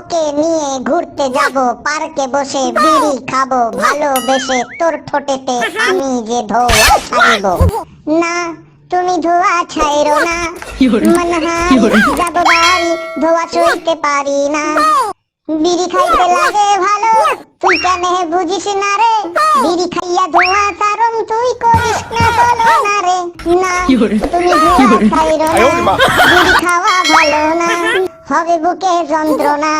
তোকে নিয়ে ঘুরতে যাব পার্কে বসে বিড়ি খাব ভালোবেসে তোর ঠোঁটেতে আমি যে ধোয়া ছাড়িব। না তুমি ধোয়া ছাইরো না। মন হাই যাব বাড়ি ধোয়া সইতে পারি না। বিড়ি খাইতে লাগে ভালো তুই কেন বুঝিস না রে? বিড়ি খাইয়া ধোয়া চারণ তুই করিস না চলো না রে না তুমি ধোয়া খাইরো না। বিড়ি খাওয়া ভালো না। হবে বুকে যন্ত্রণা।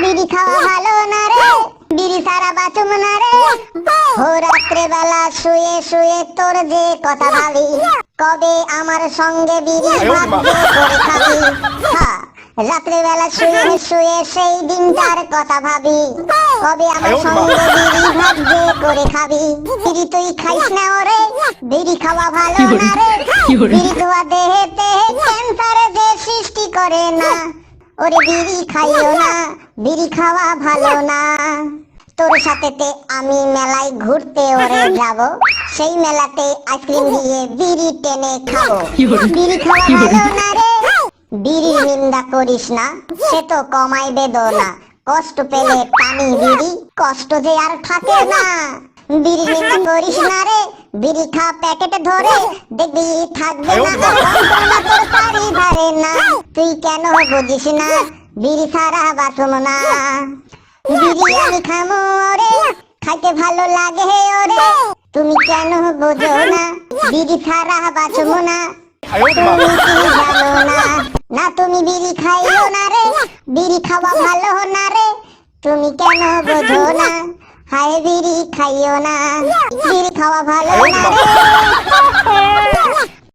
বিড়ি খাওয়া ভালো না রে বিড়ি সারা বাঁচুম না রে। ও রাত্রে বেলা শুয়ে শুয়ে তোর যে কথা ভাবি কবে আমার সঙ্গে বিড়ি ভাগ্য করে খাবি? হ্যাঁ রাত্রে বেলা শুয়ে শুয়ে সেই দিনটার কথা ভাবি কবে আমার সঙ্গে বিড়ি ভাগ্য করে খাবি? বিড়ি তুই খাইস না ওরে বিড়ি খাওয়া ভালো না রে। বিড়ি খাওয়া দেহেতে ক্যান্সার করে না। ওরে বিড়ি খাইও না বিড়ি খাওয়া ভালো না। তোর সাথেতে আমি মেলায় ঘুরতে ওরে যাব। সেই মেলাতে আইসক্রিম দিয়ে বিড়ি টেনে খাব। বিড়ি খাওয়া ভালো না রে। বিড়ির নিন্দা করিস না সে তো কমাই বেদনা। কষ্ট পেলে টানি বিড়ি কষ্ট যে আর থাকে না। বিড়ি নিন্দা করিস না রে। বিড়ি খা প্যাকেট ধরে দেখবি থাকবে না। ধারে না। তুই কেন বুঝিস না? বিড়ি ছাড়া বাসম না। আমি খামো ওরে, খাইতে ভালো লাগে ওরে। তুমি কেন বোঝো না? বিড়ি ছাড়া বাঁচবো না। তুমি কি জানো না? না, তুমি বিড়ি খাইও না রে। বিড়ি খাওয়া ভালো না রে। তুমি কেন বোঝো না? হায়, বিড়ি খাইও না। বিড়ি খাওয়া ভালো না রে।